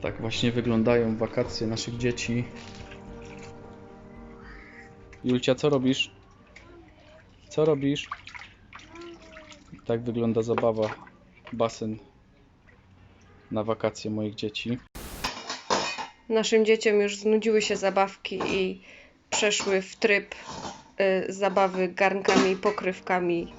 Tak właśnie wyglądają wakacje naszych dzieci. Julcia, co robisz? Co robisz? Tak wygląda zabawa, basen na wakacje moich dzieci. Naszym dzieciom już znudziły się zabawki i przeszły w tryb y, zabawy garnkami, pokrywkami.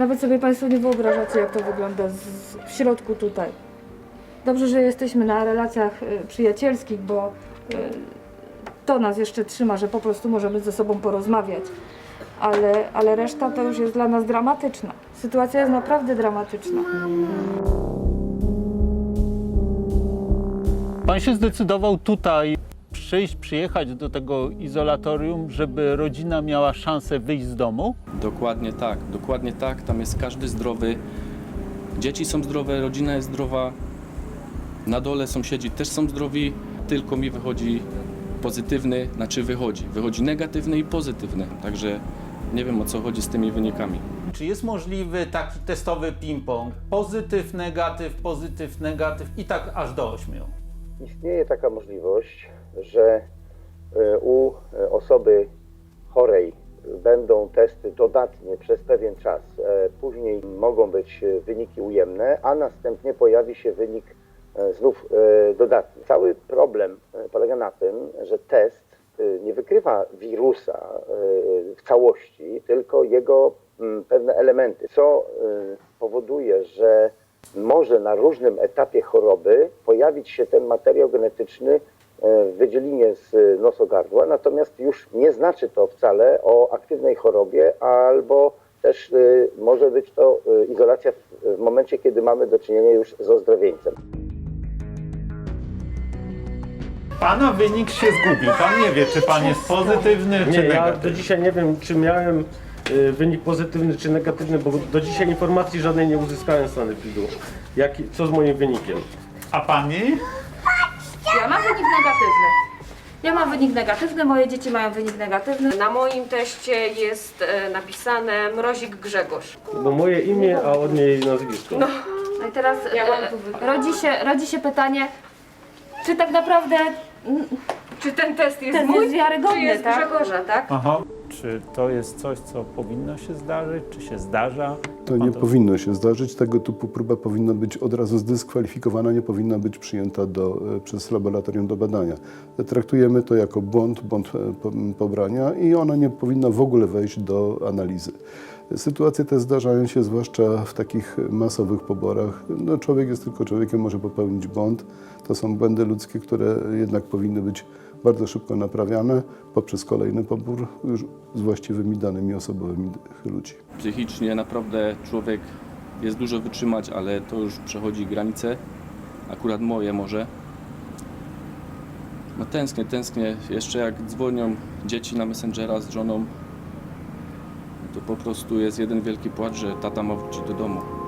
Nawet sobie Państwo nie wyobrażacie, jak to wygląda z, w środku tutaj. Dobrze, że jesteśmy na relacjach y, przyjacielskich, bo y, to nas jeszcze trzyma, że po prostu możemy ze sobą porozmawiać. Ale, ale reszta to już jest dla nas dramatyczna. Sytuacja jest naprawdę dramatyczna. Pan się zdecydował tutaj przyjść, przyjechać do tego izolatorium, żeby rodzina miała szansę wyjść z domu? Dokładnie tak, dokładnie tak. Tam jest każdy zdrowy. Dzieci są zdrowe, rodzina jest zdrowa. Na dole sąsiedzi też są zdrowi, tylko mi wychodzi pozytywny, znaczy wychodzi. Wychodzi negatywny i pozytywny. Także nie wiem o co chodzi z tymi wynikami. Czy jest możliwy taki testowy ping-pong? Pozytyw, negatyw, pozytyw, negatyw i tak aż do ośmiu. Istnieje taka możliwość, że e, u e, osoby chorej będą testy dodatnie przez pewien czas. E, Później mogą być wyniki ujemne, a następnie pojawi się wynik znów dodatni. Cały problem polega na tym, że test nie wykrywa wirusa w całości, tylko jego mm, pewne elementy, co powoduje, że może na różnym etapie choroby pojawić się ten materiał genetyczny e, w wydzielinie z nosogardła, natomiast już nie znaczy to wcale o aktywnej chorobie, albo też e, może być to e, izolacja w, momencie, kiedy mamy do czynienia już z ozdrowieńcem. Pana wynik się zgubił. Pan nie wie, czy pan jest pozytywny, czy Nie, ja do dzisiaj nie wiem, czy miałem wynik pozytywny czy negatywny, bo do dzisiaj informacji żadnej nie uzyskałem z sanepidu. Jaki, co z moim wynikiem? A pani? Ja mam wynik negatywny. Ja mam wynik negatywny, moje dzieci mają wynik negatywny. Na moim teście jest e, napisane Mrozik Grzegorz. Bo moje imię, a od niej nazwisko. No i teraz Ja mam e, rodzi, się, rodzi się pytanie, czy tak naprawdę mm, Czy ten test jest Ten mój, jest wiarygodny, czy jest tak? Grzegorza, tak? Aha. Czy to jest coś, co powinno się zdarzyć, czy się zdarza? To nie powinno się zdarzyć. Tego typu próba powinna być od razu zdyskwalifikowana, nie powinna być przyjęta do, e, przez laboratorium do badania. Traktujemy to jako błąd, błąd e, po- pobrania i ona nie powinna w ogóle wejść do analizy. Sytuacje te zdarzają się zwłaszcza w takich masowych poborach. No, człowiek jest tylko człowiekiem, może popełnić błąd. To są błędy ludzkie, które jednak powinny być bardzo szybko naprawiane poprzez kolejny pobór z właściwymi danymi osobowymi tych ludzi. Psychicznie naprawdę człowiek jest dużo wytrzymać, ale to już przechodzi granice. Akurat moje może. No tęsknię, tęsknię. Jeszcze jak dzwonią dzieci na Messengera z żoną, to po prostu jest jeden wielki płacz, że tata ma wrócić do domu.